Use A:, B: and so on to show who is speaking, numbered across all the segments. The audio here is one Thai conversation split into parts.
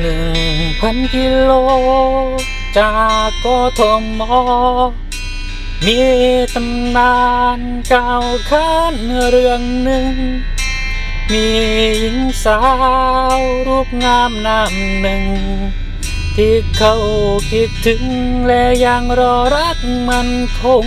A: หนึ่งพันกิโล จากกทมมีตำนานเก่าวขานเรื่องหนึ่ง มีหญิงสาวรูปงามนามหนึ่ง ที่เขาคิดถึงและยังรอรักมันคง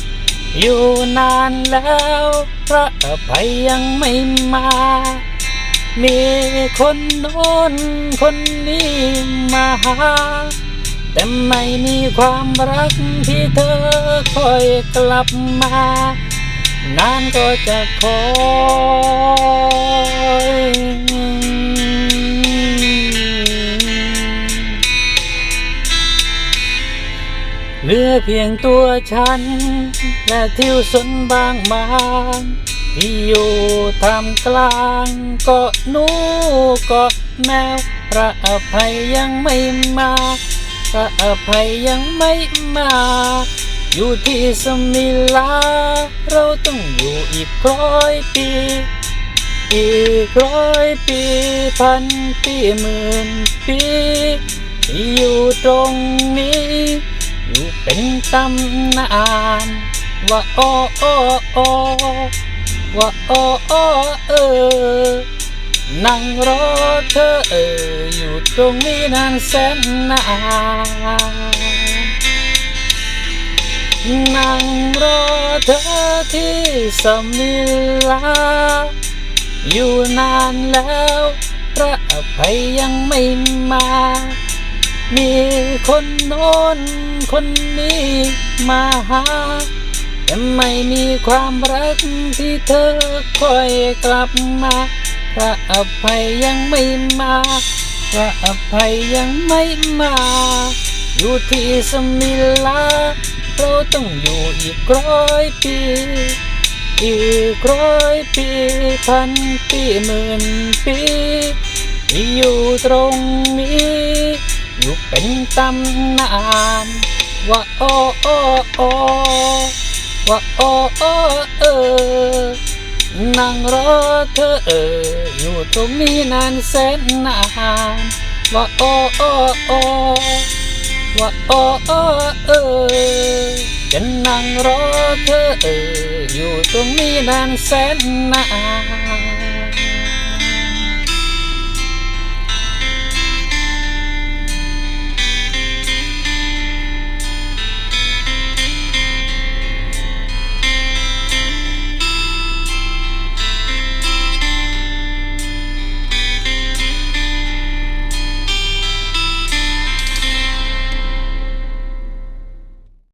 A: อยู่นานแล้วพระอภัยยังไม่มา มีคนโน้นคนนี้มาหา แต่ไม่มีความรักที่เธอคอยกลับมา นานก็จะขอ ลือเพียงตัวฉัน และทิวสนบางบางที่อยู่ท่ามกลางเกาะนูเกาะแมวพระอภัยยังไม่มาพระอภัยยังไม่มา อยู่ที่สมิลา เราต้องอยู่อีกร้อยปี อีกร้อยปีพันปีหมื่นปีที่อยู่ตรงนี้ อยู่เป็นตำนานว่าโอ้โอ้โอ้ว่าโอ้โอ้เออนั่งรอเธอเอออยู่ตรงนี้นานแสนนานนั่งรอเธอที่สมิลา อยู่นานแล้วพระอภัยยังไม่มา มีคนโน้น คนนี้มาหา แต่ไม่มีความรักที่เธอคอยกลับมาพระอภัยยังไม่มาพระอภัยยังไม่มา อยู่ที่สมิลา เราต้องอยู่อีกร้อยปี อีกร้อยปีพันปีหมื่นปีที่อยู่ตรงนี้ อยู่เป็นตำนาน ว่าโอ้โอ้โอ้ว่าโอ้โอ้เออนั่งรอเธอเอออยู่ตรงนี้นานแสนนานว่าโอ้โอ้โอ้ว่าโอ้โอ้เออจะนั่งรอเธอเอออยู่ตรงนี้นานแสนนาน